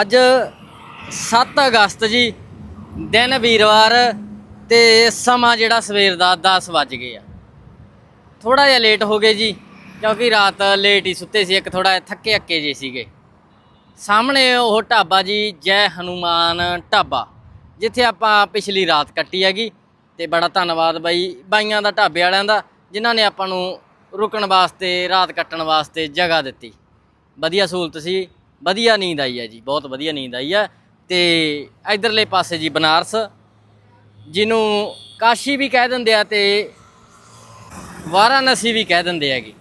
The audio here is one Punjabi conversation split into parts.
ਅੱਜ 7 ਅਗਸਤ ਜੀ, ਦਿਨ ਵੀਰਵਾਰ ਤੇ ਸਮਾਂ ਜਿਹੜਾ ਸਵੇਰ ਦਾ 10 ਵੱਜ ਗਏ ਆ। ਥੋੜਾ ਜਿਹਾ ਲੇਟ ਹੋ ਗਏ ਜੀ, ਕਿਉਂਕਿ ਰਾਤ ਲੇਟ ਹੀ ਸੁੱਤੇ ਸੀ, ਇੱਕ ਥੋੜਾ ਥੱਕੇ ਅੱਕੇ ਜੇ ਸੀਗੇ। ਸਾਹਮਣੇ ਉਹ ਢਾਬਾ ਜੀ, ਜੈ ਹਨੂਮਾਨ ਢਾਬਾ, ਜਿੱਥੇ ਆਪਾਂ ਪਿਛਲੀ ਰਾਤ ਕੱਟੀ ਹੈਗੀ। ਤੇ ਬੜਾ ਧੰਨਵਾਦ ਬਾਈ ਬਾਈਆਂ ਦਾ, ਢਾਬੇ ਵਾਲਿਆਂ ਦਾ, ਜਿਨ੍ਹਾਂ ਨੇ ਆਪਾਂ ਨੂੰ ਰੁਕਣ ਵਾਸਤੇ, ਰਾਤ ਕੱਟਣ ਵਾਸਤੇ ਜਗ੍ਹਾ ਦਿੱਤੀ। ਵਧੀਆ ਸਹੂਲਤ ਸੀ। ਵਧੀਆ ਨੀਂਦ ਆਈ ਹੈ ਜੀ, ਬਹੁਤ ਵਧੀਆ ਨੀਂਦ ਆਈ ਹੈ। ਤੇ ਇਧਰਲੇ ਪਾਸੇ ਜੀ ਬਨਾਰਸ, ਜਿਹਨੂੰ ਕਾਸ਼ੀ ਵੀ ਕਹਿ ਦਿੰਦੇ ਆ ਤੇ ਵਾਰਾਣਸੀ ਵੀ ਕਹਿ ਦਿੰਦੇ ਹੈਗੇ।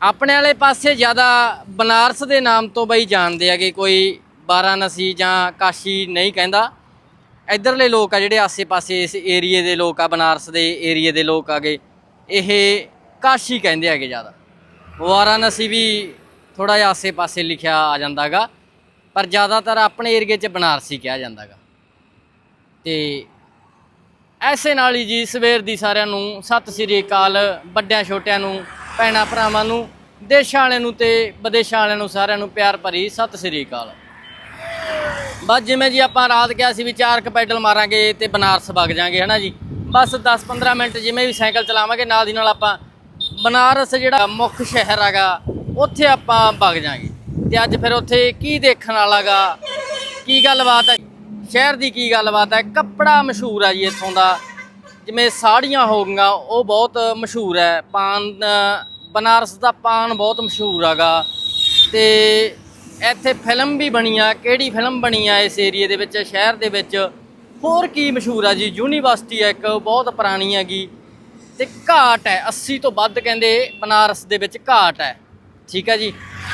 ਆਪਣੇ ਵਾਲੇ ਪਾਸੇ ਜ਼ਿਆਦਾ ਬਨਾਰਸ ਦੇ ਨਾਮ ਤੋਂ ਬਈ ਜਾਣਦੇ ਹੈਗੇ, ਕੋਈ ਵਾਰਾਣਸੀ ਜਾਂ ਕਾਸ਼ੀ ਨਹੀਂ ਕਹਿੰਦਾ। ਇਧਰਲੇ ਲੋਕ ਆ ਜਿਹੜੇ ਆਸੇ-ਪਾਸੇ ਇਸ ਏਰੀਏ ਦੇ ਲੋਕ ਆ, ਬਨਾਰਸ ਦੇ ਏਰੀਏ ਦੇ ਲੋਕ ਆਗੇ, ਇਹ ਕਾਸ਼ੀ ਕਹਿੰਦੇ ਹੈਗੇ ਜ਼ਿਆਦਾ। ਵਾਰਾਣਸੀ ਵੀ ਥੋੜਾ ਜਿਹਾ ਆਸੇ-ਪਾਸੇ ਲਿਖਿਆ ਆ ਜਾਂਦਾਗਾ, ਪਰ ਜ਼ਿਆਦਾਤਰ ਆਪਣੇ ਏਰੀਏ 'ਚ ਬਨਾਰਸੀ ਕਿਹਾ ਜਾਂਦਾਗਾ। ਤੇ ਐਸੇ ਨਾਲ ਹੀ ਜੀ ਸਵੇਰ ਦੀ ਸਾਰਿਆਂ ਨੂੰ, ਸਤਿ ਸ੍ਰੀ ਅਕਾਲ, ਵੱਡਿਆਂ ਛੋਟਿਆਂ ਨੂੰ, ਭੈਣਾਂ ਭਰਾਵਾਂ ਨੂੰ, ਦੇਸ਼ਾਂ ਵਾਲਿਆਂ ਨੂੰ ਤੇ ਵਿਦੇਸ਼ਾਂ ਵਾਲਿਆਂ ਨੂੰ ਸਾਰਿਆਂ ਨੂੰ ਪਿਆਰ ਭਰੀ ਸਤਿ ਸ੍ਰੀ ਅਕਾਲ। ਬਸ ਜਿਵੇਂ ਜੀ ਆਪਾਂ ਰਾਤ ਕਿਹਾ ਸੀ ਵੀ ਚਾਰ ਕ ਪੈਡਲ ਮਾਰਾਂਗੇ ਤੇ ਬਨਾਰਸ ਵਗ ਜਾਾਂਗੇ, ਹਨਾ ਜੀ? ਬਸ 10-15 ਮਿੰਟ ਜਿਵੇਂ ਵੀ ਸਾਈਕਲ ਚਲਾਵਾਂਗੇ, ਨਾਲ ਦੀ ਨਾਲ ਆਪਾਂ ਬਨਾਰਸ ਜਿਹੜਾ ਮੁੱਖ ਸ਼ਹਿਰ ਹੈਗਾ ਉੱਥੇ ਆਪਾਂ ਵਗ ਜਾਾਂਗੇ ਤੇ ਅੱਜ ਫਿਰ ਉੱਥੇ ਕੀ ਦੇਖਣ ਵਾਲਾਗਾ? ਕੀ ਗੱਲਬਾਤ ਹੈ ਸ਼ਹਿਰ ਦੀ ਕੀ ਗੱਲਬਾਤ ਹੈ ਕੱਪੜਾ ਮਸ਼ਹੂਰ ਆ ਜੀ ਇੱਥੋਂ ਦਾ। ਜਿਵੇਂ ਸਾੜੀਆਂ ਹੋ ਗਈਆਂ, ਉਹ ਬਹੁਤ ਮਸ਼ਹੂਰ ਹੈ। ਪਾਨ ਬਨਾਰਸ ਦਾ ਪਾਨ ਬਹੁਤ ਮਸ਼ਹੂਰ ਹੈਗਾ ਤੇ ਇੱਥੇ ਫਿਲਮ ਵੀ ਬਣੀ ਆ। ਕਿਹੜੀ ਫਿਲਮ ਬਣੀ ਆ ਇਸ ਏਰੀਏ ਦੇ ਵਿੱਚ, ਸ਼ਹਿਰ ਦੇ ਵਿੱਚ? ਹੋਰ ਕੀ ਮਸ਼ਹੂਰ ਆ ਜੀ? ਯੂਨੀਵਰਸਿਟੀ ਹੈ ਇੱਕ, ਬਹੁਤ ਪੁਰਾਣੀ ਹੈਗੀ। ਤੇ ਘਾਟ ਹੈ 80 ਤੋਂ ਵੱਧ ਕਹਿੰਦੇ ਬਨਾਰਸ ਦੇ ਵਿੱਚ ਘਾਟ ਹੈ। ਠੀਕ ਹੈ ਜੀ।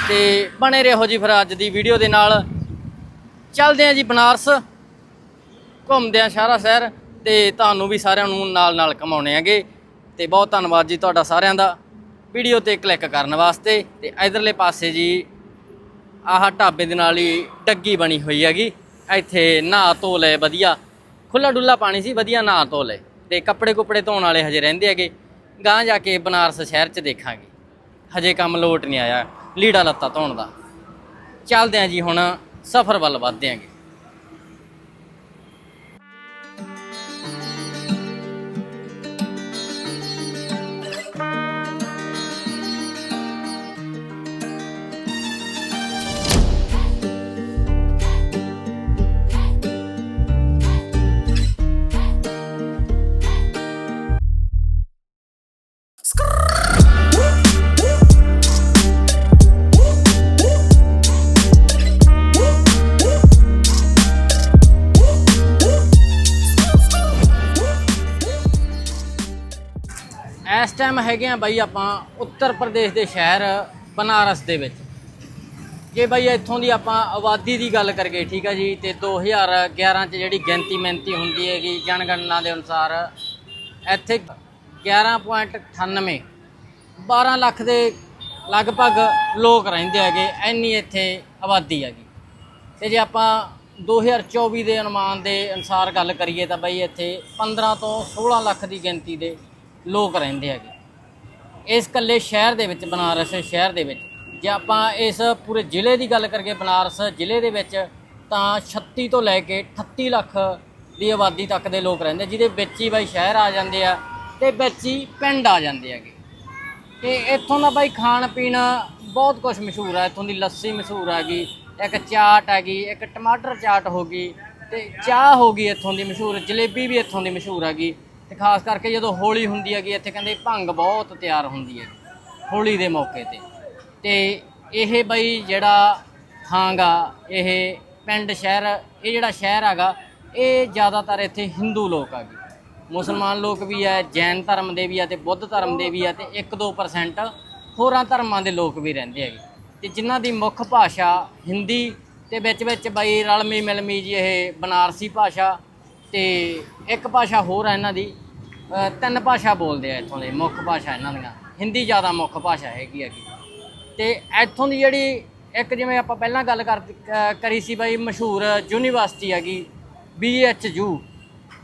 ਤੇ ਬਣੇ ਰਹੋ ਜੀ ਫਿਰ ਅੱਜ ਦੀ ਵੀਡੀਓ ਦੇ ਨਾਲ। ਚੱਲਦੇ ਆ ਜੀ ਬਨਾਰਸ। ਘੁੰਮਦੇ ਆ ਸਾਰਾ ਸ਼ਹਿਰ ਤੇ ਤੁਹਾਨੂੰ ਵੀ ਸਾਰਿਆਂ ਨੂੰ ਨਾਲ ਨਾਲ ਕਮਾਉਣੇ ਹੈਗੇ ਤੇ ਬਹੁਤ ਧੰਨਵਾਦ ਜੀ ਤੁਹਾਡਾ ਸਾਰਿਆਂ ਦਾ। ਵੀਡੀਓ ਤੇ ਕਲਿੱਕ ਕਰਨ ਵਾਸਤੇ। ਤੇ ਇਧਰਲੇ ਪਾਸੇ ਜੀ, ਆਹ ਢਾਬੇ ਦੇ ਨਾਲ ਹੀ ਡੱਗੀ ਬਣੀ ਹੋਈ ਹੈਗੀ। ਇੱਥੇ ਨਹਾ ਧੋ ਲੈ ਵਧੀਆ। ਖੁੱਲਾ ਡੁੱਲਾ ਪਾਣੀ ਸੀ, ਵਧੀਆ ਨਹਾ ਧੋ ਲੈ ਤੇ ਕੱਪੜੇ ਕੁਪੜੇ ਧੋਣ ਵਾਲੇ ਹਜੇ ਰਹਿੰਦੇ ਹੈਗੇ। ਗਾਂ ਜਾ ਕੇ ਬਨਾਰਸ ਸ਼ਹਿਰ 'ਚ ਦੇਖਾਂਗੇ। ਹਜੇ ਕੰਮ ਲੋਟ ਨਹੀਂ ਆਇਆ, ਲੀੜਾ ਲੱਤਾ ਧੋਣ ਦਾ। ਚੱਲਦੇ ਆਂ ਜੀ ਹੁਣ, ਸਫ਼ਰ ਵੱਲ ਵੱਧਦੇ ਆਂਗੇ ਹੈਗੇ ਆ ਬਾਈ ਆਪਾਂ ਉੱਤਰ ਪ੍ਰਦੇਸ਼ ਦੇ ਸ਼ਹਿਰ ਬਨਾਰਸ ਦੇ ਵਿੱਚ। ਜੇ ਬਾਈ ਇੱਥੋਂ ਦੀ ਆਪਾਂ ਆਬਾਦੀ ਦੀ ਗੱਲ ਕਰੀਏ, ਠੀਕ ਹੈ ਜੀ, ਤੇ 2011 ਚ ਜਿਹੜੀ ਗਿਣਤੀ ਮਿਣਤੀ ਹੁੰਦੀ ਹੈਗੀ ਜਨਗਣਨਾ ਦੇ ਅਨੁਸਾਰ, ਇੱਥੇ 11.98 12 ਲੱਖ ਦੇ ਲਗਭਗ ਲੋਕ ਰਹਿੰਦੇ ਹੈਗੇ, ਇੰਨੀ ਇੱਥੇ ਆਬਾਦੀ ਹੈਗੀ। ਤੇ ਜੇ ਆਪਾਂ 2024 ਦੇ ਅਨੁਮਾਨ ਦੇ ਅਨੁਸਾਰ ਗੱਲ ਕਰੀਏ ਤਾਂ ਬਈ ਇੱਥੇ 15 ਤੋਂ 16 ਲੱਖ ਦੀ ਗਿਣਤੀ ਦੇ ਲੋਕ ਰਹਿੰਦੇ ਹੈਗੇ। ਇਸ ਕੱਲੇ ਸ਼ਹਿਰ ਦੇ ਵਿੱਚ, ਬਨਾਰਸ ਸ਼ਹਿਰ ਦੇ ਵਿੱਚ। ਜੇ ਆਪਾਂ ਇਸ ਪੂਰੇ ਜ਼ਿਲ੍ਹੇ ਦੀ ਗੱਲ ਕਰੀਏ, ਬਨਾਰਸ ਜ਼ਿਲ੍ਹੇ ਦੇ ਵਿੱਚ, ਤਾਂ 36 ਤੋਂ ਲੈ ਕੇ 38 ਲੱਖ ਦੀ ਆਬਾਦੀ ਤੱਕ ਦੇ ਲੋਕ ਰਹਿੰਦੇ, ਜਿਹਦੇ ਵਿੱਚ ਹੀ ਬਾਈ ਸ਼ਹਿਰ ਆ ਜਾਂਦੇ ਆ ਤੇ ਵਿੱਚ ਹੀ ਪਿੰਡ ਆ ਜਾਂਦੇ ਹੈਗੇ। ਤੇ ਇੱਥੋਂ ਦਾ ਬਾਈ ਖਾਣ ਪੀਣ ਬਹੁਤ ਕੁਝ ਮਸ਼ਹੂਰ ਆ। ਇੱਥੋਂ ਦੀ ਲੱਸੀ ਮਸ਼ਹੂਰ ਹੈਗੀ ਇੱਕ ਚਾਟ ਹੈਗੀ ਇੱਕ ਟਮਾਟਰ ਚਾਟ ਹੋ ਗਈ ਤੇ ਚਾਹ ਹੋ ਗਈ ਇੱਥੋਂ ਦੀ ਮਸ਼ਹੂਰ, ਜਲੇਬੀ ਵੀ ਇੱਥੋਂ ਦੀ ਮਸ਼ਹੂਰ ਹੈਗੀ ਤੇ ਖਾਸ ਕਰਕੇ ਜਦੋਂ ਹੋਲੀ ਹੁੰਦੀ ਹੈਗੀ, ਇੱਥੇ ਕਹਿੰਦੇ ਭੰਗ ਬਹੁਤ ਤਿਆਰ ਹੁੰਦੀ ਹੈ ਹੋਲੀ ਦੇ ਮੌਕੇ ਤੇ। ਤੇ ਇਹ ਬਈ ਜਿਹੜਾ ਥਾਂਗਾ ਇਹ ਪਿੰਡ ਸ਼ਹਿਰ, ਇਹ ਜਿਹੜਾ ਸ਼ਹਿਰ ਹੈਗਾ, ਇਹ ਜ਼ਿਆਦਾਤਰ ਇੱਥੇ ਹਿੰਦੂ ਲੋਕ ਹੈਗੇ। ਮੁਸਲਮਾਨ ਲੋਕ ਵੀ ਹੈ, ਜੈਨ ਧਰਮ ਦੇ ਵੀ ਆ ਤੇ ਬੁੱਧ ਧਰਮ ਦੇ ਵੀ ਆ ਤੇ 1-2% ਹੋਰਾਂ ਧਰਮਾਂ ਦੇ ਲੋਕ ਵੀ ਰਹਿੰਦੇ ਹੈਗੇ। ਤੇ ਜਿਨ੍ਹਾਂ ਦੀ ਮੁੱਖ ਭਾਸ਼ਾ ਹਿੰਦੀ ਤੇ ਵਿੱਚ ਵਿੱਚ ਬਈ ਰਲਮੀ ਮਿਲਮੀ ਜੀ ਇਹ ਬਨਾਰਸੀ ਭਾਸ਼ਾ ਤੇ ਇੱਕ ਭਾਸ਼ਾ ਹੋਰ ਹੈ ਇਹਨਾਂ ਦੀ ਤਿੰਨ ਭਾਸ਼ਾ ਬੋਲਦੇ ਆ ਇੱਥੋਂ ਦੇ, ਮੁੱਖ ਭਾਸ਼ਾ ਇਹਨਾਂ ਦੀਆਂ। ਹਿੰਦੀ ਜ਼ਿਆਦਾ ਮੁੱਖ ਭਾਸ਼ਾ ਹੈਗੀ ਹੈਗੀ ਤੇ ਇੱਥੋਂ ਦੀ ਜਿਹੜੀ ਇੱਕ ਜਿਵੇਂ ਆਪਾਂ ਪਹਿਲਾਂ ਗੱਲ ਕਰ ਕਰੀ ਸੀ ਬਈ ਮਸ਼ਹੂਰ ਯੂਨੀਵਰਸਿਟੀ ਹੈਗੀ BHU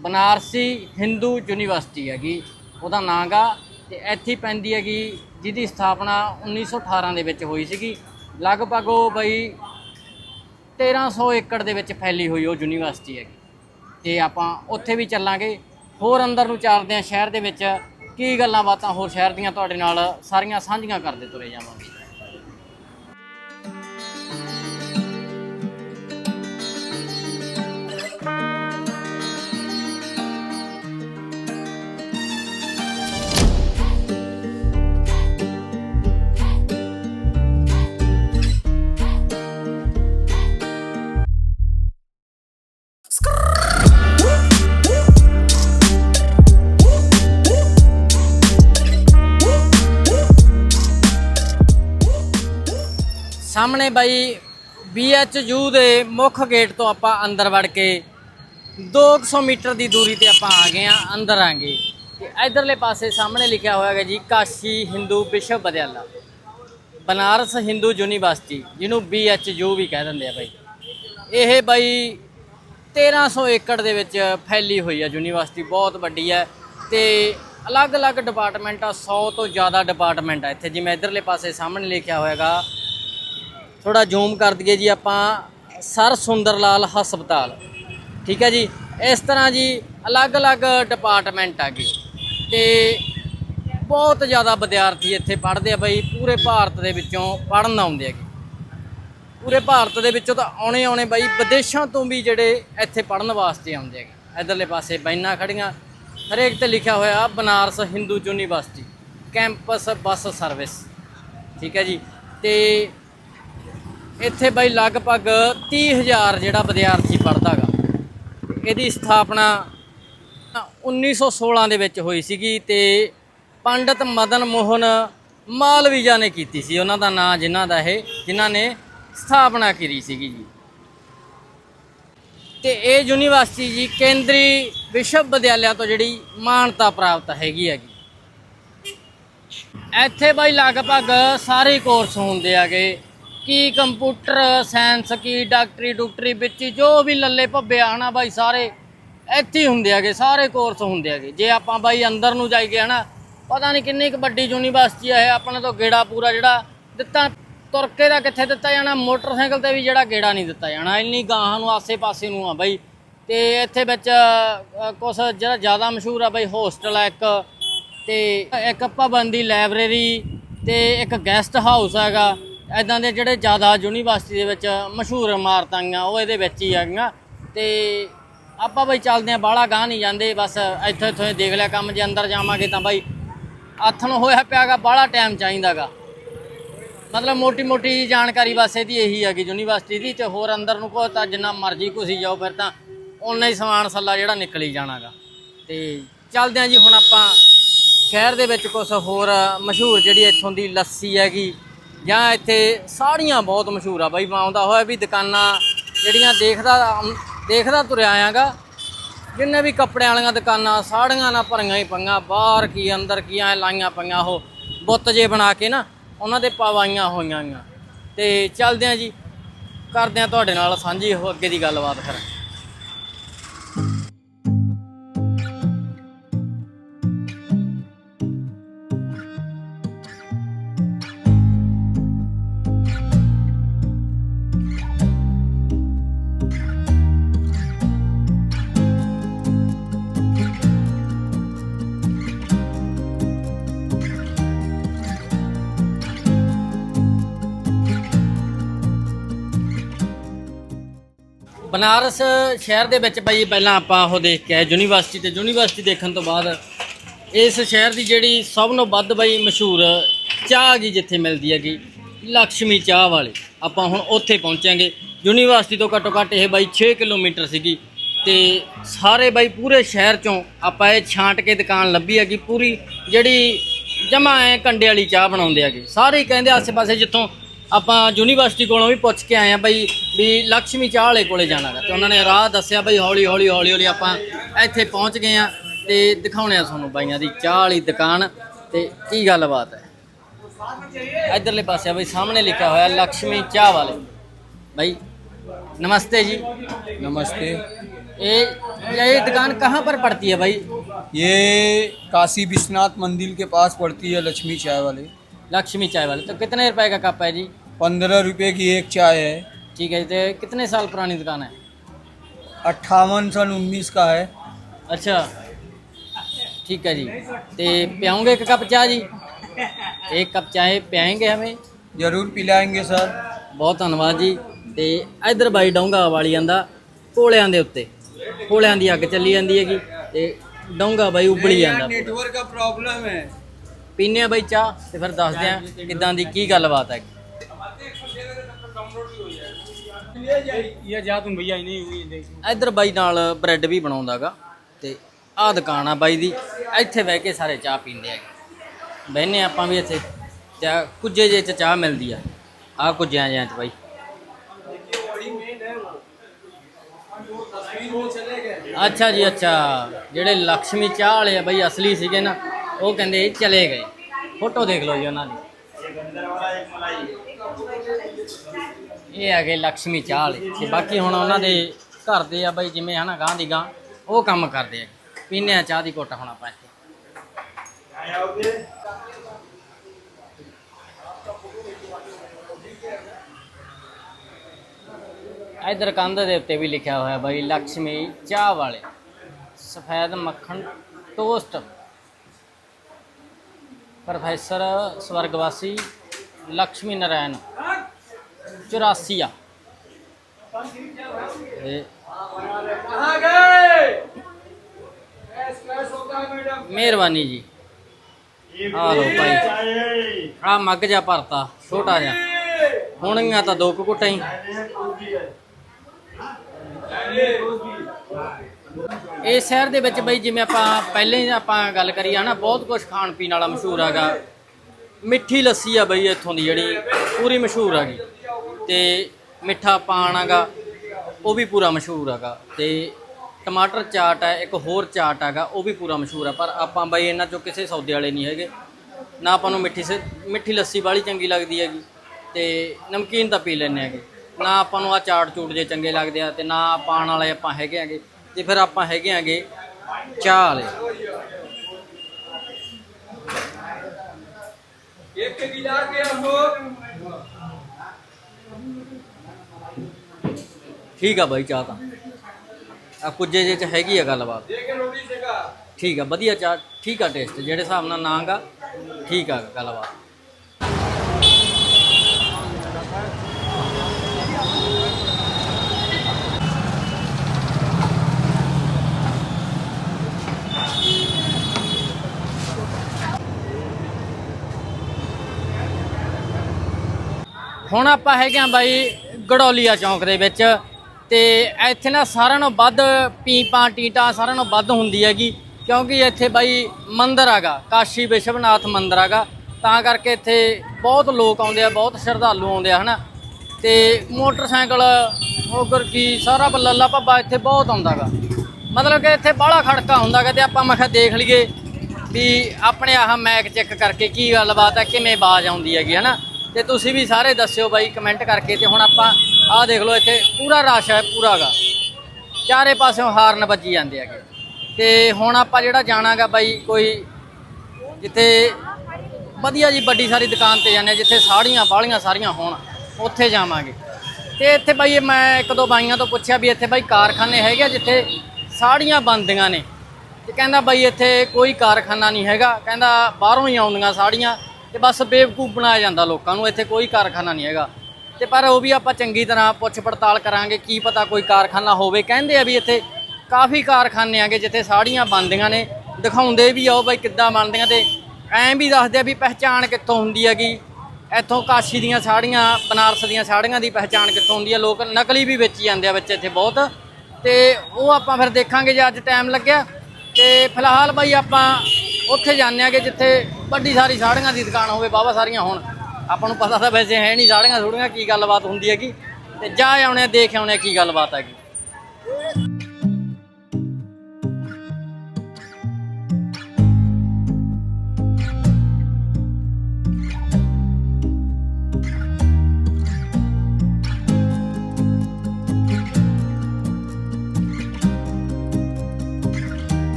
ਬਨਾਰਸੀ ਹਿੰਦੂ ਯੂਨੀਵਰਸਿਟੀ ਹੈਗੀ, ਉਹਦਾ ਨਾਂ ਗਾ। ਤੇ ਇੱਥੇ ਪੈਂਦੀ ਹੈਗੀ ਜਿਹਦੀ ਸਥਾਪਨਾ 1918 ਦੇ ਵਿੱਚ ਹੋਈ ਸੀਗੀ। ਲਗਭਗ ਉਹ ਬਈ 1300 ਏਕੜ ਦੇ ਵਿੱਚ ਫੈਲੀ ਹੋਈ ਉਹ ਯੂਨੀਵਰਸਿਟੀ ਹੈਗੀ। ਤੇ ਆਪਾਂ ਉੱਥੇ ਵੀ ਚੱਲਾਂਗੇ। ਹੋਰ ਅੰਦਰ ਨੂੰ ਚੱਲਦੇ ਹਾਂ ਸ਼ਹਿਰ ਦੇ ਵਿੱਚ, ਕੀ ਗੱਲਾਂ ਬਾਤਾਂ ਹੋਰ ਸ਼ਹਿਰ ਦੀਆਂ ਤੁਹਾਡੇ ਨਾਲ ਸਾਰੀਆਂ ਸਾਂਝੀਆਂ ਕਰਦੇ ਤੁਰੇ ਜਾਵਾਂਗੇ। ਸਾਹਮਣੇ ਬਾਈ BHU ਦੇ ਮੁੱਖ ਗੇਟ ਤੋਂ ਆਪਾਂ ਅੰਦਰ ਵੜ ਕੇ 200 ਮੀਟਰ ਦੀ ਦੂਰੀ ਤੇ ਆਪਾਂ ਆ ਗਏ ਆ ਅੰਦਰ ਆਂਗੇ। ਤੇ ਇਧਰਲੇ ਪਾਸੇ ਸਾਹਮਣੇ ਲਿਖਿਆ ਹੋਇਆ ਹੈ ਜੀ, ਕਾਸ਼ੀ ਹਿੰਦੂ ਵਿਸ਼ਵ ਵਿਦਿਆਲਾ ਬਨਾਰਸ ਹਿੰਦੂ ਯੂਨੀਵਰਸਿਟੀ, ਜਿਹਨੂੰ BHU ਵੀ ਕਹਿ ਦਿੰਦੇ ਆ ਬਾਈ। ਇਹ ਬਾਈ 1300 ਏਕੜ ਦੇ ਵਿੱਚ ਫੈਲੀ ਹੋਈ ਹੈ ਯੂਨੀਵਰਸਿਟੀ, ਬਹੁਤ ਵੱਡੀ ਹੈ ਤੇ ਅਲੱਗ-ਅਲੱਗ ਡਿਪਾਰਟਮੈਂਟ ਆ 100 ਤੋਂ ਜ਼ਿਆਦਾ ਡਿਪਾਰਟਮੈਂਟ ਆ ਇੱਥੇ। ਜਿਵੇਂ ਇਧਰਲੇ ਪਾਸੇ ਸਾਹਮਣੇ ਲਿਖਿਆ ਹੋਇਆਗਾ ਥੋੜਾ ਜ਼ੂਮ ਕਰ ਦਈਏ ਜੀ ਆਪਾਂ ਸਰ ਸੁੰਦਰ ਲਾਲ ਹਸਪਤਾਲ। ਠੀਕ ਹੈ ਜੀ? ਇਸ ਤਰ੍ਹਾਂ ਜੀ ਅਲੱਗ-ਅਲੱਗ ਡਿਪਾਰਟਮੈਂਟ ਆ ਗਏ। ਤੇ ਬਹੁਤ ਜ਼ਿਆਦਾ ਵਿਦਿਆਰਥੀ ਇੱਥੇ ਪੜ੍ਹਦੇ ਆ ਬਈ, ਪੂਰੇ ਭਾਰਤ ਦੇ ਵਿੱਚੋਂ ਪੜ੍ਹਨ ਆਉਂਦੇ ਹੈਗੇ। ਪੂਰੇ ਭਾਰਤ ਦੇ ਵਿੱਚੋਂ ਤਾਂ ਆਉਣੇ ਆਉਣੇ ਬਾਈ ਵਿਦੇਸ਼ਾਂ ਤੋਂ ਵੀ ਜਿਹੜੇ ਇੱਥੇ ਪੜ੍ਹਨ ਵਾਸਤੇ ਆਉਂਦੇ ਹੈਗੇ। ਇਧਰਲੇ ਪਾਸੇ ਬਾਈਨਾਂ ਖੜੀਆਂ ਹਰੇਕ ਤੇ ਲਿਖਿਆ ਹੋਇਆ Banaras Hindu university, campus bus service. ਠੀਕ ਹੈ ਜੀ? ਤੇ ਇੱਥੇ ਬਾਈ ਲਗਭਗ 30000 ਜਿਹੜਾ ਵਿਦਿਆਰਥੀ ਪੜ੍ਹਦਾਗਾ ਇਹਦੀ ਸਥਾਪਨਾ 1916 ਦੇ ਵਿੱਚ ਹੋਈ ਸੀਗੀ ਤੇ ਪੰਡਿਤ ਮਦਨ ਮੋਹਨ ਮਾਲਵੀਜਾ ਨੇ ਕੀਤੀ ਸੀ। ਉਹਨਾਂ ਦਾ ਨਾਂ ਜਿਨ੍ਹਾਂ ਦਾ ਇਹ, ਜਿਨ੍ਹਾਂ ਨੇ ਸਥਾਪਨਾ ਕੀਤੀ ਸੀਗੀ ਜੀ। ਤੇ ਇਹ ਯੂਨੀਵਰਸਿਟੀ ਜੀ ਕੇਂਦਰੀ ਵਿਸ਼ਵ ਵਿਦਿਆਲਿਆ ਤੋਂ ਜਿਹੜੀ ਮਾਨਤਾ ਪ੍ਰਾਪਤ ਹੈਗੀ ਹੈਗੀ। ਇੱਥੇ ਬਾਈ ਲਗਭਗ ਸਾਰੇ ਕੋਰਸ ਹੁੰਦੇ ਆਗੇ ਕੀ ਕੰਪਿਊਟਰ ਸਾਇੰਸ ਕੀ ਡਾਕਟਰੀ ਡਾਕਟਰੀ ਵਿੱਚ ਹੀ ਜੋ ਵੀ ਲੱਲੇ ਭੱਬੇ ਆਣਾ ਬਾਈ ਸਾਰੇ ਇੱਥੇ ਹੀ ਹੁੰਦੇ ਆਗੇ ਸਾਰੇ ਕੋਰਸ ਹੁੰਦੇ ਆਗੇ ਜੇ ਆਪਾਂ ਬਾਈ ਅੰਦਰ ਨੂੰ ਜਾਈਏ ਹਨਾ ਪਤਾ ਨਹੀਂ ਕਿੰਨੀ ਕੁ ਵੱਡੀ ਯੂਨੀਵਰਸਿਟੀ ਆ ਇਹ ਆਪਣੇ ਤੋਂ ਗੇੜਾ ਪੂਰਾ ਜਿਹੜਾ ਦਿੱਤਾ ਤੁਰਕੇ ਦਾ ਕਿੱਥੇ ਦਿੱਤਾ ਜਾਣਾ ਮੋਟਰਸਾਈਕਲ ਤੇ ਵੀ ਜਿਹੜਾ ਗੇੜਾ ਨਹੀਂ ਦਿੱਤਾ ਜਾਣਾ ਇੰਨੀ ਗਾਹਾਂ ਨੂੰ ਆਸੇ-ਪਾਸੇ ਨੂੰ ਆ ਬਾਈ। ਤੇ ਇੱਥੇ ਵਿੱਚ ਅ, ਕੁਛ ਜਿਹੜਾ ਜ਼ਿਆਦਾ ਮਸ਼ਹੂਰ ਆ ਬਾਈ ਹੋਸਟਲ ਆ ਇੱਕ ਤੇ ਇੱਕ ਭਵਨ ਦੀ ਲਾਇਬ੍ਰੇਰੀ ਤੇ ਇੱਕ ਗੈਸਟ ਹਾਊਸ ਹੈਗਾ। ਐਦਾਂ ਦੇ ਜਿਹੜੇ ਜ਼ਿਆਦਾ ਯੂਨੀਵਰਸਿਟੀ ਦੇ ਵਿੱਚ ਮਸ਼ਹੂਰ ਇਮਾਰਤਾਂ ਆਈਆਂ, ਉਹ ਇਹਦੇ ਵਿੱਚ ਹੀ ਹੈਗੀਆਂ ਤੇ ਆਪਾਂ ਬਈ ਚੱਲਦੇ ਆ ਬਾਹਲਾ ਗਾਹ ਨਹੀਂ ਜਾਂਦੇ, ਬਸ ਇੱਥੇ ਇੱਥੋਂ ਦੇਖ ਲਿਆ ਕੰਮ, ਜੇ ਅੰਦਰ ਜਾਵਾਂਗੇ ਤਾਂ ਬਾਈ ਆਥਣ ਹੋਇਆ ਪਿਆਗਾ, ਬਾਹਲਾ ਟਾਈਮ ਚਾਹੀਦਾਗਾ। ਮਤਲਬ ਮੋਟੀ ਮੋਟੀ ਜਾਣਕਾਰੀ ਬਸ ਇਹਦੀ ਇਹੀ ਹੈਗੀ ਯੂਨੀਵਰਸਿਟੀ ਦੀ, ਤੇ ਹੋਰ ਅੰਦਰ ਨੂੰ ਕੋ ਤਾਂ ਜਿੰਨਾ ਮਰਜ਼ੀ ਘੁਸੀ ਜਾਓ, ਫਿਰ ਤਾਂ ਉਨਾ ਹੀ ਸਮਾਨ ਸੱਲਾ ਜਿਹੜਾ ਨਿਕਲੀ ਜਾਣਾਗਾ। ਤੇ ਚੱਲਦੇ ਆਂ ਜੀ, ਹੁਣ ਆਪਾਂ ਸ਼ਹਿਰ ਦੇ ਵਿੱਚ ਕੁਝ ਹੋਰ ਮਸ਼ਹੂਰ ਜਿਹੜੀ ਇੱਥੋਂ ਦੀ ਲੱਸੀ ਹੈਗੀ ਜਾਂ ਇੱਥੇ ਸਾੜੀਆਂ ਬਹੁਤ ਮਸ਼ਹੂਰ ਆ ਬਾਈ, ਮੈਂ ਆਉਂਦਾ ਹੋਇਆ ਵੀ ਦੁਕਾਨਾਂ ਜਿਹੜੀਆਂ ਦੇਖਦਾ ਦੇਖਦਾ ਤੁਰਿਆ ਆਇਆਗਾ, ਜਿੰਨੇ ਵੀ ਕੱਪੜਿਆਂ ਵਾਲੀਆਂ ਦੁਕਾਨਾਂ, ਸਾੜੀਆਂ ਨਾਲ ਭਰੀਆਂ ਹੀ ਪਈਆਂ, ਬਾਹਰ ਕੀ, ਅੰਦਰ ਕੀ, ਐ ਲਾਈਆਂ ਪਈਆਂ ਉਹ ਬੁੱਤ ਜੇ ਬਣਾ ਕੇ ਨਾ, ਉਹਨਾਂ ਦੇ ਪਵਾਈਆਂ ਹੋਈਆਂ ਗੀਆਂ। ਤੇ ਚੱਲਦੇ ਆਂ ਜੀ, ਕਰਦੇ ਆਂ ਤੁਹਾਡੇ ਨਾਲ ਸਾਂਝੀ ਅੱਗੇ ਦੀ ਗੱਲਬਾਤ ਫਿਰ। ਬਨਾਰਸ ਸ਼ਹਿਰ ਦੇ ਵਿੱਚ ਬਈ ਪਹਿਲਾਂ ਆਪਾਂ ਉਹ ਦੇਖ ਕੇ ਆਏ, ਯੂਨੀਵਰਸਿਟੀ ਤੇ। ਯੂਨੀਵਰਸਿਟੀ ਦੇਖਣ ਤੋਂ ਬਾਅਦ ਇਸ ਸ਼ਹਿਰ ਦੀ ਜਿਹੜੀ ਸਭ ਤੋਂ ਵੱਧ ਬਈ ਮਸ਼ਹੂਰ ਚਾਹ ਗੀ ਜਿੱਥੇ ਮਿਲਦੀ ਹੈਗੀ ਲక్ష్ਮੀ ਚਾਹ ਵਾਲੇ। ਆਪਾਂ ਹੁਣ ਉੱਥੇ ਪਹੁੰਚਾਂਗੇ। ਯੂਨੀਵਰਸਿਟੀ ਤੋਂ ਘੱਟੋ ਘੱਟ ਇਹ ਬਾਈ 6 ਕਿਲੋਮੀਟਰ ਸੀਗੀ। ਤੇ ਸਾਰੇ ਬਾਈ ਪੂਰੇ ਸ਼ਹਿਰ ਚੋਂ ਆਪਾਂ ਇਹ ਛਾਂਟ ਕੇ ਦੁਕਾਨ ਲੱਭੀ ਹੈਗੀ। ਪੂਰੀ ਜਿਹੜੀ ਜਮਾ ਐ ਕੰਡੇ ਵਾਲੀ ਚਾਹ ਬਣਾਉਂਦੇ ਹੈਗੇ। ਸਾਰੇ ਕਹਿੰਦੇ ਆਸੇ-ਪਾਸੇ ਜਿੱਥੋਂ ਆਪਾਂ ਯੂਨੀਵਰਸਿਟੀ ਕੋਲੋਂ ਵੀ ਪੁੱਛ ਕੇ ਆਏ ਆ ਬਾਈ ਵੀ ਲక్ష్ਮੀ ਚਾਹ ਵਾਲੇ ਕੋਲੇ ਜਾਣਾਗਾ ਤੇ ਉਹਨਾਂ ਨੇ ਰਾਹ ਦੱਸਿਆ ਬਾਈ ਹੌਲੀ ਹੌਲੀ ਹੌਲੀ ਹੌਲੀ ਆਪਾਂ ਇੱਥੇ ਪਹੁੰਚ ਗਏ ਆ ਤੇ ਦਿਖਾਉਣੇ ਆ ਤੁਹਾਨੂੰ ਬਾਈਆਂ ਦੀ ਚਾਹ ਵਾਲੀ ਦੁਕਾਨ। ਤੇ ਕੀ ਗੱਲਬਾਤ ਹੈ? ਇਧਰਲੇ ਪਾਸੇ ਆ ਬਈ ਸਾਹਮਣੇ ਲਿਖਿਆ ਹੋਇਆ ਲక్ష్ਮੀ ਚਾਹ ਵਾਲੇ। ਬਾਈ ਨਮਸਤੇ ਜੀ। ਨਮਸਤੇ। ਇਹ ये दुकान कहाँ पर पड़ती है भाई ये काशी विश्वनाथ मंदिर के पास पड़ती है लक्ष्मी चाय वाले लक्ष्मी चाय वाले तो कितने रुपए का कप है जी पंद्रह रुपए की एक चाय है। ठीक है तो कितने साल पुरानी दुकान है? अट्ठावन सन उन्नीस का है। ਅੱਛਾ ਠੀਕ ਹੈ ਜੀ ਤੇ ਪਿਆਉਂਗੇ ਇੱਕ ਕੱਪ ਚਾਹ ਜੀ ਇੱਕ ਕੱਪ ਚਾਹ ਪਿਆਏਂਗੇ ਹਮੇ जरूर पिलाएंगे सर। ਬਹੁਤ ਧੰਨਵਾਦ ਜੀ ਤੇ ਇਧਰ ਬਾਈ ਡੋਂਗਾ ਵਾਲੀ ਜਾਂਦਾ ਕੋਲਿਆਂ ਦੇ ਉੱਤੇ ਕੋਲਿਆਂ ਦੀ ਅੱਗ ਚੱਲੀ ਜਾਂਦੀ ਹੈਗੀ ਤੇ ਡੋਂਗਾ ਬਾਈ ਉਬਲੀ ਜਾਂਦਾ नेटवर्क का प्रॉब्लम है। ਪੀਨੇ ਆ ਬਾਈ ਚਾਹ ਤੇ ਫਿਰ ਦੱਸਦੇ ਆ ਕਿਦਾਂ ਦੀ ਕੀ ਗੱਲਬਾਤ ਹੈ ਇਹ ਬਾਈ ਨਾਲ ਬ੍ਰੈਡ ਵੀ ਬਣਾਉਂਦਾਗਾ ਤੇ ਆਹ ਦੁਕਾਨ ਆ ਬਾਈ ਦੀ। ਇੱਥੇ ਬਹਿ ਕੇ ਸਾਰੇ ਚਾਹ ਪੀਂਦੇ ਆ ਬਹਿਨੇ ਆਪਾਂ ਵੀ ਇੱਥੇ। ਚਾਹ ਕੁਝੇ ਜੇ ਚਾਹ ਮਿਲਦੀ ਆ। ਆ ਕੁਝਿਆਂ ਚ ਬਾਈ। ਅੱਛਾ ਜੀ, ਅੱਛਾ। ਜਿਹੜੇ ਲక్ష్ਮੀ ਚਾਹ ਵਾਲੇ ਆ ਬਾਈ, ਅਸਲੀ ਸੀਗੇ ਨਾ, ਉਹ ਕਹਿੰਦੇ ਚਲੇ ਗਏ। ਫੋਟੋ ਦੇਖ ਲਓ ਜੀ ਉਹਨਾਂ ਦੀ। ਇਹ ਹੈਗੇ ਲక్ష్ਮੀ ਚਾਹ ਵਾਲੇ ਤੇ ਬਾਕੀ ਹੁਣ ਉਹਨਾਂ ਦੇ ਘਰ ਦੇ ਆ ਬਈ ਜਿਵੇਂ ਹਨਾ ਗਾਂ ਦੀ ਗਾਂ, ਉਹ ਕੰਮ ਕਰਦੇ ਆ। ਪੀਨੇ ਆ ਚਾਹ ਦੀ ਘੁੱਟ ਹੁਣ ਆਪਾਂ ਇੱਥੇ। ਇਧਰ ਕੰਧ ਦੇ ਉੱਤੇ ਵੀ ਲਿਖਿਆ ਹੋਇਆ ਬਾਈ ਲక్ష్ਮੀ ਚਾਹ ਵਾਲੇ। ਸਫੈਦ ਮੱਖਣ ਟੋਸਟ ਪ੍ਰੋਫੈਸਰ ਸਵਰਗਵਾਸੀ ਲక్ష్ਮੀ ਨਰਾਇਣ 84 ਆ। ਮਿਹਰਬਾਨੀ ਜੀ। ਆ ਲੋ ਭਾਈ। ਆ ਮੱਗ ਜਾ ਭਰਤਾ, ਛੋਟਾ ਜਾ ਹੋਣੀਆਂ ਤਾਂ ਦੋ ਕੁ ਹੀ ਇਹ ਸ਼ਹਿਰ ਦੇ ਵਿੱਚ ਬਈ ਜਿਵੇਂ ਆਪਾਂ ਪਹਿਲੇ ਆਪਾਂ ਗੱਲ ਕਰੀ ਆ ਨਾ ਬਹੁਤ ਕੁਝ ਖਾਣ ਪੀਣ ਵਾਲਾ ਮਸ਼ਹੂਰ ਹੈਗਾ। ਮਿੱਠੀ ਲੱਸੀ ਆ ਬਈ ਇੱਥੋਂ ਦੀ ਜਿਹੜੀ ਪੂਰੀ ਮਸ਼ਹੂਰ ਹੈਗੀ ਤੇ ਮਿੱਠਾ ਪਾਣ ਹੈਗਾ ਉਹ ਵੀ ਪੂਰਾ ਮਸ਼ਹੂਰ ਹੈਗਾ ਤੇ ਟਮਾਟਰ ਚਾਟ ਹੈ ਇੱਕ ਹੋਰ ਚਾਟ ਹੈਗਾ ਉਹ ਵੀ ਪੂਰਾ ਮਸ਼ਹੂਰ ਹੈ ਪਰ ਆਪਾਂ ਬਈ ਇਹਨਾਂ ਚੋਂ ਕਿਸੇ ਸੌਦੇ ਵਾਲੇ ਨਹੀਂ ਹੈਗੇ। ਨਾ ਆਪਾਂ ਨੂੰ ਮਿੱਠੀ ਸ, ਮਿੱਠੀ ਲੱਸੀ ਵਾਲੀ ਚੰਗੀ ਲੱਗਦੀ ਹੈਗੀ। ਤੇ ਨਮਕੀਨ ਤਾਂ ਪੀ ਲੈਂਦੇ ਹੈਗੇ। ਨਾ ਆਪਾਂ ਨੂੰ ਆ ਚਾਟ ਚੂਟ ਜੇ ਚੰਗੇ ਲੱਗਦੇ ਆ ਤੇ ਨਾ ਪਾਣ ਵਾਲੇ ਆਪਾਂ ਹੈਗੇ ਹੈਗੇ। ਤੇ ਫਿਰ ਆਪਾਂ ਹੈਗੇ ਹੈਗੇ ਚਾਹ ਵਾਲੇ એક બીજા રૂપિયા હો ਠੀਕ ਆ ਬਾਈ ਚਾਹ ਤਾਂ। ਆ ਕੁਝ ਜੇ ਚ ਹੈਗੀ ਆ ਗੱਲਬਾਤ। ਠੀਕ ਆ ਵਧੀਆ ਚਾਹ ਠੀਕ ਆ ਟੇਸਟ ਜਿਹੜੇ ਹਿਸਾਬ ਨਾਲ ਨਾਂਗਾ ਠੀਕ ਆ ਗੱਲਬਾਤ। ਹੁਣ ਆਪਾਂ ਹੈਗੇ ਆ ਬਾਈ ਗੜੌਲੀਆ ਚੌਂਕ ਦੇ ਵਿੱਚ ਤੇ ਇੱਥੇ ਨਾ ਸਾਰਿਆਂ ਨਾਲੋਂ ਵੱਧ ਪੀਪਾਂ, ਟੀਟਾਂ ਸਾਰਿਆਂ ਨਾਲੋਂ ਵੱਧ ਹੁੰਦੀ ਹੈਗੀ, ਕਿਉਂਕਿ ਇੱਥੇ ਬਾਈ ਮੰਦਿਰ ਹੈਗਾ, ਕਾਸ਼ੀ ਵਿਸ਼ਵਨਾਥ ਮੰਦਿਰ ਹੈਗਾ, ਤਾਂ ਕਰਕੇ ਇੱਥੇ ਬਹੁਤ ਲੋਕ ਆਉਂਦੇ ਆ, ਬਹੁਤ ਸ਼ਰਧਾਲੂ ਆਉਂਦੇ ਆ, ਹਨਾ? ਤੇ ਮੋਟਰਸਾਈਕਲ ਹੋਗਰ ਕੀ, ਸਾਰਾ ਬੱਲਲਾ ਭੱਬਾ ਇੱਥੇ ਬਹੁਤ ਆਉਂਦਾਗਾ ਮਤਲਬ ਕਿ ਇੱਥੇ ਬਾਹਲਾ ਖੜਕਾ ਹੁੰਦਾਗਾ ਤੇ ਆਪਾਂ ਮੈਂ ਕਿਹਾ ਦੇਖ ਲਈਏ ਵੀ ਆਪਣੇ ਆਹ ਮੈਕ ਚੈੱਕ ਕਰਕੇ ਕੀ ਗੱਲਬਾਤ ਹੈ, ਕਿਵੇਂ ਆਵਾਜ਼ ਆਉਂਦੀ ਹੈਗੀ, ਹਨਾ? ਤੇ ਤੁਸੀਂ ਵੀ ਸਾਰੇ ਦੱਸਿਓ ਬਾਈ ਕਮੈਂਟ ਕਰਕੇ ਤੇ ਹੁਣ ਆਪਾਂ ਆਹ ਦੇਖ ਲਓ ਇੱਥੇ ਪੂਰਾ ਰਸ਼ ਹੈ ਪੂਰਾਗਾ। ਚਾਰੇ ਪਾਸਿਓਂ ਹਾਰਨ ਵੱਜੀ ਜਾਂਦੇ ਹੈਗੇ। ਤੇ ਹੁਣ ਆਪਾਂ ਜਿਹੜਾ ਜਾਣਾਗਾ ਬਾਈ ਕੋਈ ਜਿੱਥੇ ਵਧੀਆ ਜੀ ਵੱਡੀ ਸਾਰੀ ਦੁਕਾਨ ਤੇ ਜਾਂਦੇ ਹਾਂ, ਜਿੱਥੇ ਸਾੜੀਆਂ ਬਾਲੀਆਂ ਸਾਰੀਆਂ ਹੋਣ ਉੱਥੇ ਜਾਵਾਂਗੇ। ਤੇ ਇੱਥੇ ਬਾਈ ਮੈਂ ਇੱਕ ਦੋ ਬਾਈਆਂ ਤੋਂ ਪੁੱਛਿਆ ਵੀ ਇੱਥੇ ਬਾਈ ਕਾਰਖਾਨੇ ਹੈਗੇ ਆ ਜਿੱਥੇ ਸਾੜੀਆਂ ਬਣਦੀਆਂ ਨੇ। ਤੇ ਕਹਿੰਦਾ ਬਾਈ ਇੱਥੇ ਕੋਈ ਕਾਰਖਾਨਾ ਨਹੀਂ ਹੈਗਾ। ਕਹਿੰਦਾ ਬਾਹਰੋਂ ਹੀ ਆਉਂਦੀਆਂ ਸਾੜੀਆਂ। ਤੇ ਬਸ ਬੇਵਕੂਫ ਬਣਾਇਆ ਜਾਂਦਾ ਲੋਕਾਂ ਨੂੰ, ਇੱਥੇ ਕੋਈ ਕਾਰਖਾਨਾ ਨਹੀਂ ਹੈਗਾ। ਤੇ ਪਰ ਉਹ ਵੀ ਆਪਾਂ ਚੰਗੀ ਤਰ੍ਹਾਂ ਪੁੱਛ ਪੜਤਾਲ ਕਰਾਂਗੇ, ਕੀ ਪਤਾ ਕੋਈ ਕਾਰਖਾਨਾ ਹੋਵੇ। ਕਹਿੰਦੇ ਆ ਵੀ ਇੱਥੇ ਕਾਫੀ ਕਾਰਖਾਨੇ ਆਗੇ ਜਿੱਥੇ ਸਾੜੀਆਂ ਬਣਦੀਆਂ ਨੇ, ਦਿਖਾਉਂਦੇ ਵੀ ਆ ਉਹ ਬਈ ਕਿੱਦਾਂ ਬਣਦੀਆਂ ਤੇ ਐਂ ਵੀ ਦੱਸਦੇ ਆ ਵੀ ਪਹਿਚਾਣ ਕਿੱਥੋਂ ਹੁੰਦੀ ਹੈਗੀ। ਇੱਥੋਂ ਕਾਸ਼ੀ ਦੀਆਂ ਸਾੜੀਆਂ, ਬਨਾਰਸ ਦੀਆਂ ਸਾੜੀਆਂ ਦੀ ਪਹਿਚਾਣ ਕਿੱਥੋਂ ਹੁੰਦੀ ਹੈ ਲੋਕ ਨਕਲੀ ਵੀ ਵੇਚੀ ਜਾਂਦੇ ਆ ਵਿੱਚ ਇੱਥੇ ਬਹੁਤ। ਤੇ ਉਹ ਆਪਾਂ ਫਿਰ ਦੇਖਾਂਗੇ ਜੇ ਅੱਜ ਟਾਈਮ ਲੱਗਿਆ। ਤੇ ਫਿਲਹਾਲ ਬਾਈ ਆਪਾਂ ਉੱਥੇ ਜਾਂਦੇ ਆਗੇ ਜਿੱਥੇ ਵੱਡੀ ਸਾਰੀ ਸਾੜੀਆਂ ਦੀ ਦੁਕਾਨ ਹੋਵੇ ਬਾਬਾ ਸਾਰੀਆਂ ਹੋਣ। ਆਪਾਂ ਨੂੰ ਪਤਾ ਤਾਂ ਵੈਸੇ ਹੈ ਨਹੀਂ ਸਾੜੀਆਂ ਥੋੜੀਆਂ ਕੀ ਗੱਲਬਾਤ ਹੁੰਦੀ ਹੈਗੀ। ਤੇ ਜਾ ਆਉਣੇ ਆ, ਦੇਖ ਆਉਣੇ ਆ ਕੀ ਗੱਲਬਾਤ ਹੈਗੀ।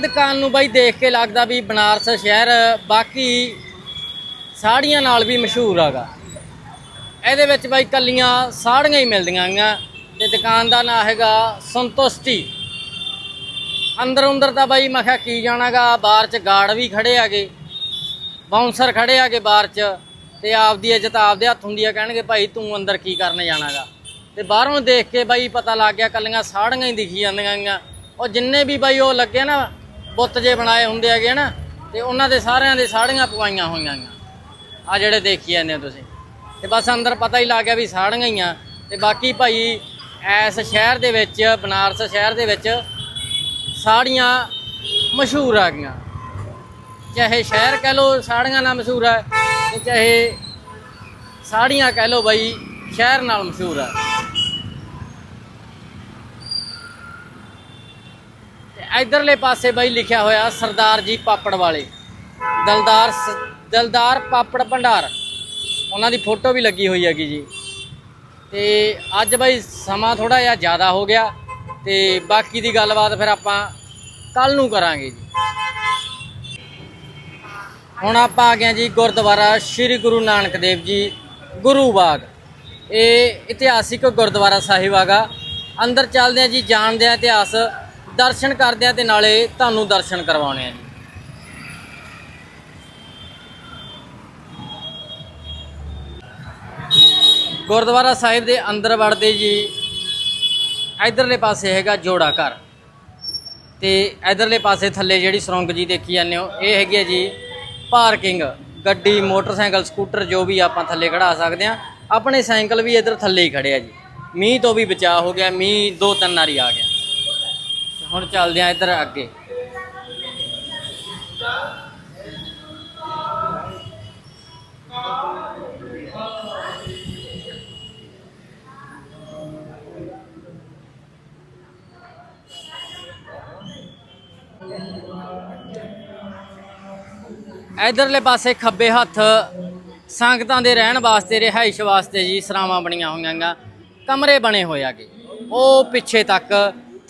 ਦੁਕਾਨ ਨੂੰ ਬਾਈ ਦੇਖ ਕੇ ਲੱਗਦਾ ਵੀ ਬਨਾਰਸ ਸ਼ਹਿਰ ਬਾਕੀ ਸਾੜੀਆਂ ਨਾਲ ਵੀ ਮਸ਼ਹੂਰ ਹੈਗਾ। ਇਹਦੇ ਵਿੱਚ ਬਾਈ ਕੱਲੀਆਂ ਸਾੜੀਆਂ ਹੀ ਮਿਲਦੀਆਂ ਗੀਆਂ ਤੇ ਦੁਕਾਨ ਦਾ ਨਾਂ ਹੈਗਾ ਸੰਤੁਸ਼ਟੀ। ਅੰਦਰ ਅੰਦਰ ਤਾਂ ਬਾਈ ਮੈਂ ਕਿਹਾ ਕੀ ਜਾਣਾਗਾ ਬਾਹਰ ਚ ਗਾਰਡ ਵੀ ਖੜੇ ਆਗੇ ਬਾਉਂਸਰ ਖੜੇ ਆਗੇ ਬਾਹਰ ਚ ਤੇ ਆਪਦੀ ਇੱਜ਼ਤ ਆਪਦੇ ਹੱਥ ਹੁੰਦੀ ਆ, ਕਹਿਣਗੇ ਭਾਈ ਤੂੰ ਅੰਦਰ ਕੀ ਕਰਨ ਜਾਣਾਗਾ ਤੇ ਬਾਹਰੋਂ ਦੇਖ ਕੇ ਬਾਈ ਪਤਾ ਲੱਗ ਗਿਆ ਕੱਲੀਆਂ ਸਾੜੀਆਂ ਹੀ ਦਿਖੀ ਜਾਂਦੀਆਂ ਗੀਆਂ ਉਹ ਜਿੰਨੇ ਵੀ ਬਾਈ ਉਹ ਲੱਗੇ ਨਾ ਬੁੱਤ ਜੇ ਬਣਾਏ ਹੁੰਦੇ ਹੈਗੇ ਨਾ, ਤੇ ਉਹਨਾਂ ਦੇ ਸਾਰਿਆਂ ਦੇ ਸਾੜੀਆਂ ਪਵਾਈਆਂ ਹੋਈਆਂ ਗੀਆਂ। ਆ ਜਿਹੜੇ ਦੇਖੀ ਜਾਂਦੇ ਹੋ ਤੁਸੀਂ। ਤੇ ਬਸ ਅੰਦਰ ਪਤਾ ਹੀ ਲੱਗ ਗਿਆ ਵੀ ਸਾੜੀਆਂ ਹੀ ਆ। ਤੇ ਬਾਕੀ ਭਾਈ ਐਸ ਸ਼ਹਿਰ ਦੇ ਵਿੱਚ, ਬਨਾਰਸ ਸ਼ਹਿਰ ਦੇ ਵਿੱਚ ਸਾੜੀਆਂ ਮਸ਼ਹੂਰ ਆ ਗਈਆਂ। ਚਾਹੇ ਸ਼ਹਿਰ ਕਹਿ ਲੋ ਸਾੜੀਆਂ ਨਾਲ ਮਸ਼ਹੂਰ ਹੈ ਤੇ ਚਾਹੇ ਸਾੜੀਆਂ ਕਹਿ ਲੋ ਬਈ ਸ਼ਹਿਰ ਨਾਲ ਮਸ਼ਹੂਰ ਹੈ ਇਧਰਲੇ ਪਾਸੇ ਬਾਈ ਲਿਖਿਆ ਹੋਇਆ ਸਰਦਾਰ ਜੀ ਪਾਪੜ ਵਾਲੇ। ਦਲਦਾਰ ਸ- ਦਲਦਾਰ ਪਾਪੜ ਭੰਡਾਰ। ਉਹਨਾਂ ਦੀ ਫੋਟੋ ਵੀ ਲੱਗੀ ਹੋਈ ਹੈਗੀ ਜੀ। ਤੇ ਅੱਜ ਬਾਈ ਸਮਾਂ ਥੋੜਾ ਜਿਹਾ ਜ਼ਿਆਦਾ ਹੋ ਗਿਆ ਤੇ ਬਾਕੀ ਦੀ ਗੱਲਬਾਤ ਫਿਰ ਆਪਾਂ ਕੱਲ ਨੂੰ ਕਰਾਂਗੇ ਜੀ। ਹੁਣ ਆਪਾਂ ਆ ਗਏ ਜੀ ਗੁਰਦੁਆਰਾ ਸ੍ਰੀ ਗੁਰੂ ਨਾਨਕ ਦੇਵ ਜੀ ਗੁਰੂ ਬਾਗ। ਇਹ ਇਤਿਹਾਸਿਕ ਗੁਰਦੁਆਰਾ ਸਾਹਿਬ ਹੈਗਾ। ਅੰਦਰ ਚੱਲਦੇ ਆ ਜੀ, ਜਾਣਦੇ ਆ ਇਤਿਹਾਸ। ਦਰਸ਼ਨ ਕਰਦੇ ਆ ਤੇ ਨਾਲੇ ਤੁਹਾਨੂੰ ਦਰਸ਼ਨ ਕਰਵਾਉਣੇ ਆ ਜੀ। ਗੁਰਦੁਆਰਾ ਸਾਹਿਬ ਦੇ ਅੰਦਰ ਵੜਦੇ ਜੀ, ਇਧਰਲੇ ਪਾਸੇ ਹੈਗਾ ਜੋੜਾ ਘਰ। ਤੇ ਇਧਰਲੇ ਪਾਸੇ ਥੱਲੇ ਜਿਹੜੀ ਸੁਰੰਗ ਜੀ ਦੇਖੀ ਜਾਂਦੇ ਹੋ, ਇਹ ਹੈਗੀ ਹੈ ਜੀ ਪਾਰਕਿੰਗ, ਗੱਡੀ, ਮੋਟਰਸਾਈਕਲ, ਸਕੂਟਰ, ਜੋ ਵੀ ਆਪਾਂ ਥੱਲੇ ਖੜਾ ਸਕਦੇ ਆ। ਆਪਣੇ ਸਾਈਕਲ ਵੀ ਇਧਰ ਥੱਲੇ ਹੀ ਖੜੇ ਆ ਜੀ। ਮੀਂਹ ਤੋਂ ਵੀ ਬਚਾਅ ਹੋ ਗਿਆ, ਮੀਂਹ ਦੋ ਤਿੰਨ ਵਾਰੀ ਆ ਗਿਆ। ਹੁਣ ਚੱਲਦੇ ਆ ਇੱਧਰ ਅੱਗੇ। ਇਧਰਲੇ ਪਾਸੇ ਖੱਬੇ ਹੱਥ ਸੰਗਤਾਂ ਦੇ ਰਹਿਣ ਵਾਸਤੇ, ਰਿਹਾਇਸ਼ ਵਾਸਤੇ ਜੀ ਸਰਾਵਾਂ ਬਣੀਆਂ ਹੋਈਆਂ ਗਾ। ਕਮਰੇ ਬਣੇ ਹੋਏ ਆਗੇ। ਉਹ ਪਿੱਛੇ ਤੱਕ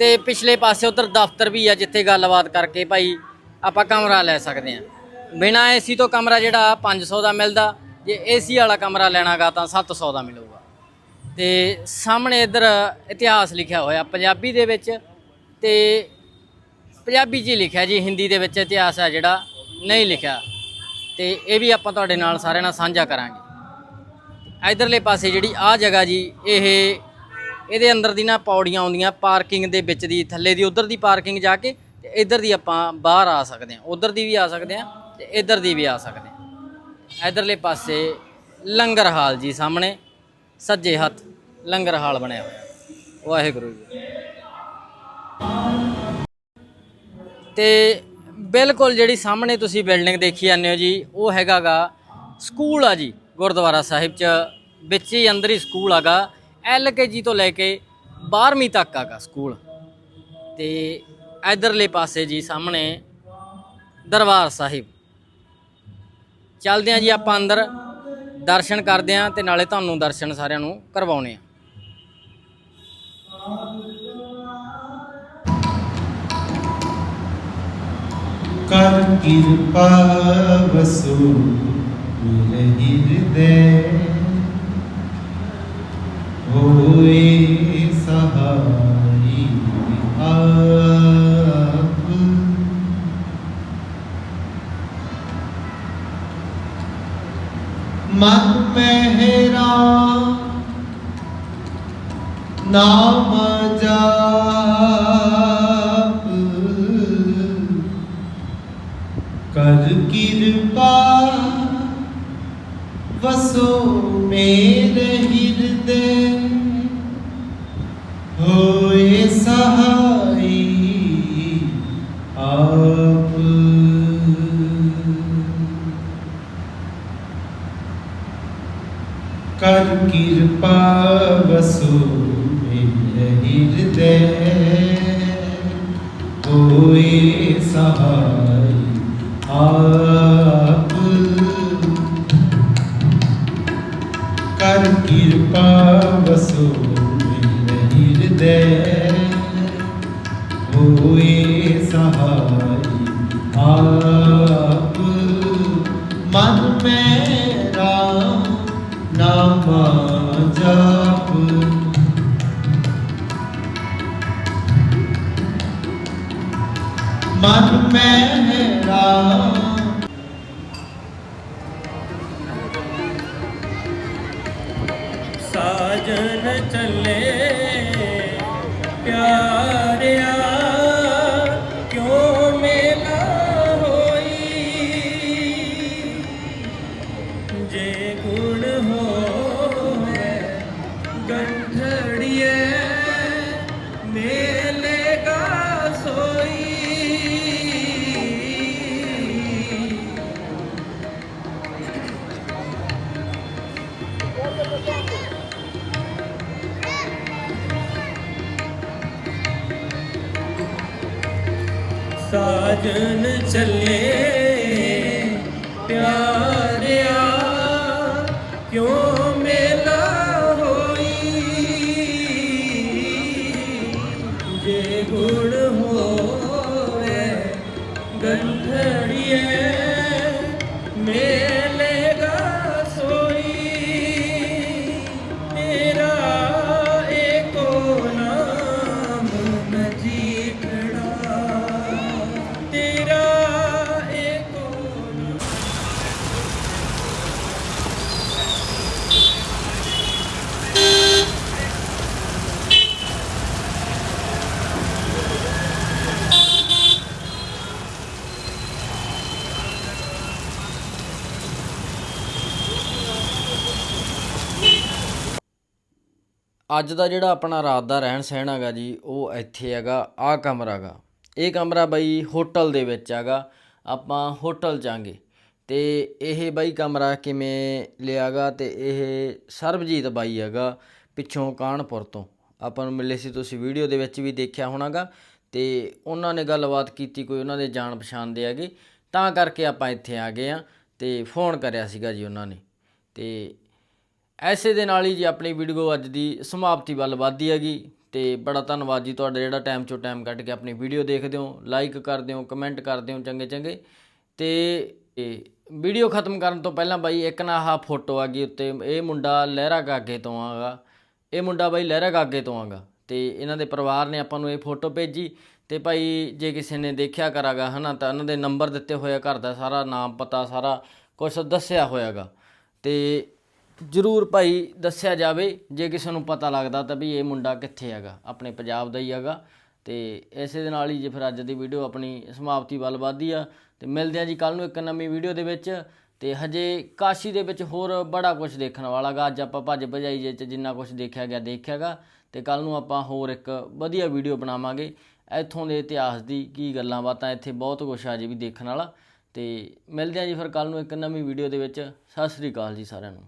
ਤੇ ਪਿਛਲੇ ਪਾਸੇ ਉਧਰ ਦਫ਼ਤਰ ਵੀ ਆ ਜਿੱਥੇ ਗੱਲਬਾਤ ਕਰਕੇ ਭਾਈ ਆਪਾਂ ਕਮਰਾ ਲੈ ਸਕਦੇ ਆ ਬਿਨਾ ਏਸੀ ਤੋਂ ਕਮਰਾ ਜਿਹੜਾ 500 ਦਾ ਮਿਲਦਾ, ਜੇ ਏਸੀ ਵਾਲਾ ਕਮਰਾ ਲੈਣਾਗਾ ਤਾਂ 700 ਦਾ ਮਿਲੂਗਾ। ਤੇ ਸਾਹਮਣੇ ਇਧਰ ਇਤਿਹਾਸ ਲਿਖਿਆ ਹੋਇਆ ਪੰਜਾਬੀ ਦੇ ਵਿੱਚ ਤੇ ਪੰਜਾਬੀ 'ਚ ਹੀ ਲਿਖਿਆ ਜੀ, ਹਿੰਦੀ ਦੇ ਵਿੱਚ ਇਤਿਹਾਸ ਹੈ ਜਿਹੜਾ, ਨਹੀਂ ਲਿਖਿਆ। ਤੇ ਇਹ ਵੀ ਆਪਾਂ ਤੁਹਾਡੇ ਨਾਲ ਸਾਰਿਆਂ ਨਾਲ ਸਾਂਝਾ ਕਰਾਂਗੇ। ਇਧਰਲੇ ਪਾਸੇ ਜਿਹੜੀ ਆ ਜਗ੍ਹਾ ਜੀ, ਇਹ ਇਹਦੇ ਅੰਦਰ ਦੀ ਨਾ ਪੌੜੀਆਂ ਆਉਂਦੀਆਂ ਪਾਰਕਿੰਗ ਦੇ ਵਿੱਚ ਦੀ, ਥੱਲੇ ਦੀ, ਉਧਰ ਦੀ ਪਾਰਕਿੰਗ ਜਾ ਕੇ ਤੇ ਇੱਧਰ ਦੀ ਆਪਾਂ ਬਾਹਰ ਆ ਸਕਦੇ ਹਾਂ। ਉਧਰ ਦੀ ਵੀ ਆ ਸਕਦੇ ਹਾਂ ਤੇ ਇੱਧਰ ਦੀ ਵੀ ਆ ਸਕਦੇ ਹਾਂ। ਇਧਰਲੇ ਪਾਸੇ ਲੰਗਰ ਹਾਲ ਜੀ ਸਾਹਮਣੇ, ਸੱਜੇ ਹੱਥ ਲੰਗਰ ਹਾਲ ਬਣਿਆ ਹੋਇਆ। ਵਾਹਿਗੁਰੂ ਜੀ। ਤੇ ਬਿਲਕੁਲ ਜਿਹੜੀ ਸਾਹਮਣੇ ਤੁਸੀਂ ਬਿਲਡਿੰਗ ਦੇਖੀ ਜਾਂਦੇ ਹੋ ਜੀ, ਉਹ ਹੈਗਾਗਾ ਸਕੂਲ ਆ ਜੀ, ਗੁਰਦੁਆਰਾ ਸਾਹਿਬ ਚ। ਵਿੱਚ ਹੀ ਅੰਦਰ ਹੀ ਸਕੂਲ ਆਗਾ। ਜੀ ਤੋਂ ਲੈ ਕੇ 12ਵੀਂ ਤੱਕ ਆਗਾ ਸਕੂਲ। ਤੇ ਇਧਰਲੇ ਪਾਸੇ ਜੀ ਸਾਹਮਣੇ ਦਰਬਾਰ ਸਾਹਿਬ। ਚੱਲਦੇ ਆ ਜੀ ਆਪਾਂ ਅੰਦਰ, ਦਰਸ਼ਨ ਕਰਦੇ ਆ ਤੇ ਨਾਲੇ ਤੁਹਾਨੂੰ ਦਰਸ਼ਨ ਸਾਰਿਆਂ ਨੂੰ ਕਰਵਾਉਣੇ ਆ। ਕਰ ਕਿਰਪਾ ਵਸੂ ਮੇਰੇ ਹਿਰਦੇ ਹੋਏ ਸਹਾਈ कृपा बसु हृदय कोई सहाय आप कर कृपा बसु हृदय कोई सहाय आप मन में राम नामा ਜਾਪ। ਮਨ ਮਹਿਰਾ ਸਾਜਨ ਚੱਲੇ ਅੱਜ ਦਾ ਜਿਹੜਾ ਆਪਣਾ ਰਾਤ ਦਾ ਰਹਿਣ ਸਹਿਣ ਹੈਗਾ ਜੀ, ਉਹ ਇੱਥੇ ਹੈਗਾ ਆ ਕਮਰਾ ਹੈਗਾ। ਇਹ ਕਮਰਾ ਬਾਈ ਹੋਟਲ ਦੇ ਵਿੱਚ ਹੈਗਾ, ਆਪਾਂ ਹੋਟਲ ਚਾਂਗੇ ਤੇ ਇਹ ਬਈ ਕਮਰਾ ਕਿਵੇਂ ਲਿਆਗਾ ਤੇ ਇਹ ਸਰਬਜੀਤ ਬਾਈ ਹੈਗਾ ਪਿੱਛੋਂ ਕਾਨਪੁਰ ਤੋਂ। ਆਪਾਂ ਨੂੰ ਮਿਲੇ ਸੀ ਤੁਸੀਂ ਵੀਡੀਓ ਦੇ ਵਿੱਚ ਵੀ ਦੇਖਿਆ ਹੋਣਾਗਾ ਤੇ ਉਹਨਾਂ ਨੇ ਗੱਲਬਾਤ ਕੀਤੀ, ਕੋਈ ਉਹਨਾਂ ਦੇ ਜਾਣ ਪਛਾਣ ਦੇ ਹੈਗੇ। ਤਾਂ ਕਰਕੇ ਆਪਾਂ ਇੱਥੇ ਆ ਗਏ ਆ ਤੇ ਫੋਨ ਕਰਿਆ ਸੀਗਾ ਜੀ ਉਹਨਾਂ ਨੇ। ਤੇ ਐਸੇ ਦੇ ਨਾਲ ਹੀ ਜੀ ਆਪਣੀ ਵੀਡੀਓ ਅੱਜ ਦੀ ਸਮਾਪਤੀ ਵੱਲ ਵੱਧਦੀ ਹੈਗੀ। ਤੇ ਬੜਾ ਧੰਨਵਾਦ ਜੀ ਤੁਹਾਡਾ ਜਿਹੜਾ ਟਾਈਮ ਚੋਂ ਟਾਈਮ ਕੱਢ ਕੇ ਆਪਣੀ ਵੀਡੀਓ ਦੇਖਦੇ ਹੋ ਲਾਈਕ ਕਰਦੇ ਹੋ ਕਮੈਂਟ ਕਰਦੇ ਹੋ ਚੰਗੇ ਚੰਗੇ। ਤੇ ਵੀਡੀਓ ਖਤਮ ਕਰਨ ਤੋਂ ਪਹਿਲਾਂ ਬਾਈ ਇੱਕ ਨਾ ਆਹ ਫੋਟੋ ਆ ਗਈ ਉੱਤੇ, ਇਹ ਮੁੰਡਾ ਲਹਿਰਾ ਗਾਗੇ ਤੋਂ ਆਗਾ। ਇਹ ਮੁੰਡਾ ਬਾਈ ਲਹਿਰਾ ਗਾਗੇ ਤੋਂ ਆਗਾ। ਤੇ ਇਹਨਾਂ ਦੇ ਪਰਿਵਾਰ ਨੇ ਆਪਾਂ ਨੂੰ ਇਹ ਫੋਟੋ ਭੇਜੀ। ਤੇ ਭਾਈ ਜੇ ਕਿਸੇ ਨੇ ਦੇਖਿਆ ਕਰਾਗਾ, ਹਨਾ, ਤਾਂ ਇਹਨਾਂ ਦੇ ਨੰਬਰ ਦਿੱਤੇ ਹੋਏ ਆ, ਘਰ ਦਾ ਸਾਰਾ ਨਾਮ ਪਤਾ ਸਾਰਾ ਕੁਝ ਦੱਸਿਆ ਹੋਇਆਗਾ। ਤੇ ਜਰੂਰ ਭਾਈ ਦੱਸਿਆ ਜਾਵੇ, ਜੇ ਕਿਸੇ ਨੂੰ ਪਤਾ ਲੱਗਦਾ ਤਾਂ ਵੀ ਇਹ ਮੁੰਡਾ ਕਿੱਥੇ ਹੈਗਾ, ਆਪਣੇ ਪੰਜਾਬ ਦਾ ਹੀ ਹੈਗਾ। ਤੇ ਇਸੇ ਦੇ ਨਾਲ ਹੀ ਜੇ ਫਿਰ ਅੱਜ ਦੀ ਵੀਡੀਓ ਆਪਣੀ ਸਮਾਪਤੀ ਵੱਲ ਵੱਧਦੀ ਆ, ਤੇ ਮਿਲਦੇ ਆ ਜੀ ਕੱਲ ਨੂੰ ਇੱਕ ਨਵੀਂ ਵੀਡੀਓ ਦੇ ਵਿੱਚ। ਤੇ ਹਜੇ ਕਾਸ਼ੀ ਦੇ ਵਿੱਚ ਹੋਰ ਬੜਾ ਕੁਝ ਦੇਖਣ ਵਾਲਾਗਾ ਅੱਜ ਆਪਾਂ ਭੱਜ ਭਜਾਈ ਜੇ ਚ ਜਿੰਨਾ ਕੁਝ ਦੇਖਿਆ ਗਿਆ ਦੇਖਿਆਗਾ ਤੇ ਕੱਲ ਨੂੰ ਆਪਾਂ ਹੋਰ ਇੱਕ ਵਧੀਆ ਵੀਡੀਓ ਬਣਾਵਾਂਗੇ। ਇੱਥੋਂ ਦੇ ਇਤਿਹਾਸ ਦੀ ਕੀ ਗੱਲਾਂ ਬਾਤਾਂ ਇੱਥੇ ਬਹੁਤ ਕੁਝ ਆ ਜੇ ਵੀ ਦੇਖਣ ਵਾਲਾ। ਤੇ ਮਿਲਦੇ ਆ ਜੀ ਫਿਰ ਕੱਲ ਨੂੰ ਇੱਕ ਨਵੀਂ ਵੀਡੀਓ ਦੇ ਵਿੱਚ। ਸਤਿ ਸ੍ਰੀ ਅਕਾਲ ਜੀ ਸਾਰਿਆਂ ਨੂੰ।